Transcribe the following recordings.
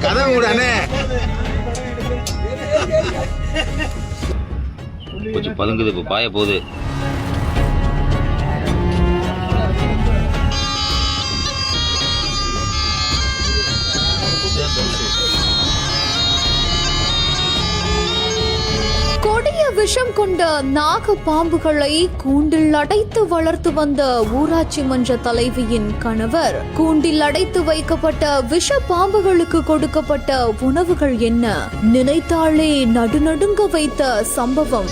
கதவை. கொஞ்சம் பதுங்குது இப்ப பாய போகுது. விஷம் கொண்ட நாக பாம்புகளை கூண்டில் அடைத்து வளர்த்து வந்த ஊராட்சி மன்ற தலைவியின் கணவர். கூண்டில் அடைத்து வைக்கப்பட்ட விஷ பாம்புகளுக்கு கொடுக்கப்பட்ட உணவுகள் என்ன? நினைத்தாலே நடுநடுங்க வைத்த சம்பவம்.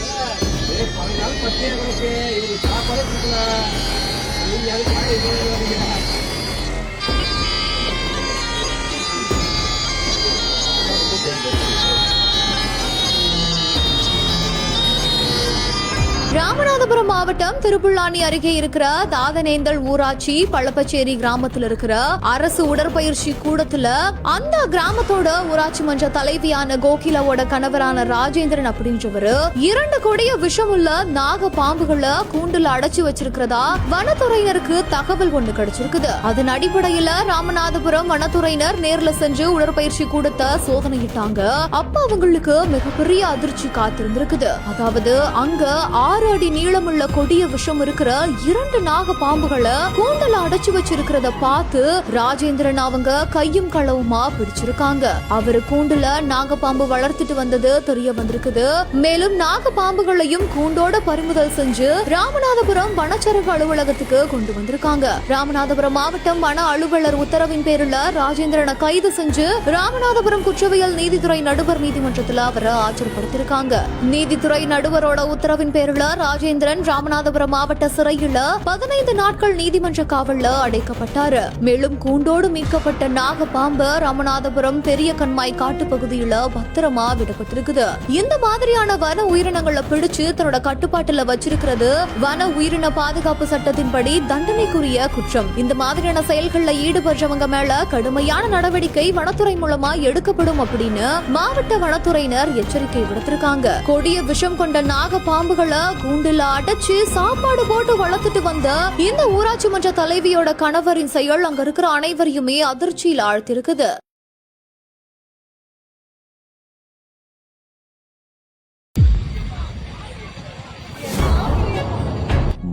Yo ராமநாதபுரம் மாவட்டம் திருப்புள்ளாணி அருகே இருக்கிற தாதனேந்தல் ஊராட்சி பள்ளப்பச்சேரி கிராமத்தில் இருக்கிற அரசு உடற்பயிற்சி கூடத்துல அந்த கிராமத்தோட ஊராட்சி மன்ற தலைவியான கோகிலாவோட கணவரான ராஜேந்திரன் அப்படின்றவரு இரண்டு கொடிய விஷமுள்ள நாக பாம்புகளை கூண்டுல அடைச்சு வச்சிருக்கிறதா வனத்துறையினருக்கு தகவல் ஒண்ணு கிடைச்சிருக்குது. அதன் அடிப்படையில ராமநாதபுரம் வனத்துறையினர் நேர்ல சென்று உடற்பயிற்சி கூடத்தை சோதனையிட்டாங்க. அப்ப அவங்களுக்கு மிகப்பெரிய அதிர்ச்சி காத்திருந்திருக்குது. அதாவது அங்க ஆறு அடி நீளமுள்ள கொடிய விஷம் இருக்கிற இரண்டு நாக பாம்புகளை கூண்டல அடைச்சு வச்சிருக்கிறத பார்த்து ராஜேந்திரன் அவங்க கையும் களவுமா பிடிச்சிருக்காங்க. அவரு கூண்டுல நாகப்பாம்பு வளர்த்துட்டு வந்தது தெரிய வந்திருக்குது. மேலும் நாக பாம்புகளையும் கூண்டோட பறிமுதல் செஞ்சு ராமநாதபுரம் வனச்சரக அலுவலகத்துக்கு கொண்டு வந்திருக்காங்க. ராமநாதபுரம் மாவட்டம் வன அலுவலர் உத்தரவின் பேருல ராஜேந்திரனை கைது செஞ்சு ராமநாதபுரம் குற்றவியல் நீதித்துறை நடுவர் நீதிமன்றத்துல அவரை ஆஜர்படுத்திருக்காங்க. நீதித்துறை நடுவரோட உத்தரவின் பேருல ராஜேந்திரன் ராமநாதபுரம் மாவட்ட சிறையில் பதினைந்து நாட்கள் நீதிமன்ற காவல்ல அடைக்கப்பட்டார். மேலும் கூண்டோடு மீட்கப்பட்ட நாகப்பாம்பு ராமநாதபுரம் பெரிய கண்மாய் காட்டு பகுதியில பத்திரமா விடப்பட்டிருக்குது. இந்த மாதிரியான வன உயிரினங்களை பிடிச்சு தன்னோட கட்டுப்பாட்டுல வச்சிருக்கிறது வன உயிரின பாதுகாப்பு சட்டத்தின்படி தண்டனைக்குரிய குற்றம். இந்த மாதிரியான செயல்கள்ல ஈடுபடுறவங்க மேல கடுமையான நடவடிக்கை வனத்துறை மூலமா எடுக்கப்படும் அப்படின்னு மாவட்ட வனத்துறையினர் எச்சரிக்கை விடுத்திருக்காங்க. கொடிய விஷம் கொண்ட நாக பாம்புகளை கூண்டுல அடைச்சு சாப்பாடு போட்டு வளர்த்துட்டு வந்த இந்த ஊராட்சி மன்ற தலைவியோட கணவரின் செயல் அங்க இருக்கிற அனைவரையுமே அதிர்ச்சியில் ஆழ்த்திருக்குது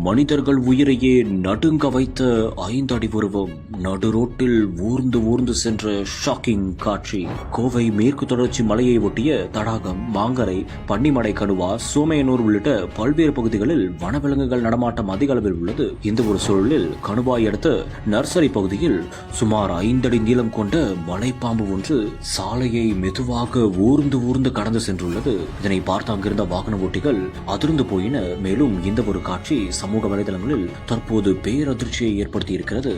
மனிதர்கள் உயிரையே நடுங்க வைத்த ஐந்தடி உருவம். நடு ரோட்டில் ஊர்ந்து ஊர்ந்து சென்ற ஷாக்கிங் காட்சி. கோவை மேற்கு தொடர்ச்சி மலையை ஒட்டிய தடாகம் மாங்கரை பன்னிமடை கடுவா சோமையனூர் உள்ளிட்ட பல்வேறு பகுதிகளில் வனவிலங்குகள் நடமாட்டம் அதிக அளவில் உள்ளது. இந்த ஒரு சூழலில் கணுவாய் அடுத்த நர்சரி பகுதியில் சுமார் ஐந்தடி நீளம் கொண்ட மலைப்பாம்பு ஒன்று சாலையை மெதுவாக ஊர்ந்து ஊர்ந்து கடந்து சென்றுள்ளது. இதனை பார்த்து அங்கிருந்த வாகன ஓட்டிகள் அதிர்ந்து போயின. மேலும் இந்த ஒரு காட்சி சமூக வலைதளங்களில் தற்போது பேரதிர்ச்சியை ஏற்படுத்தி இருக்கிறது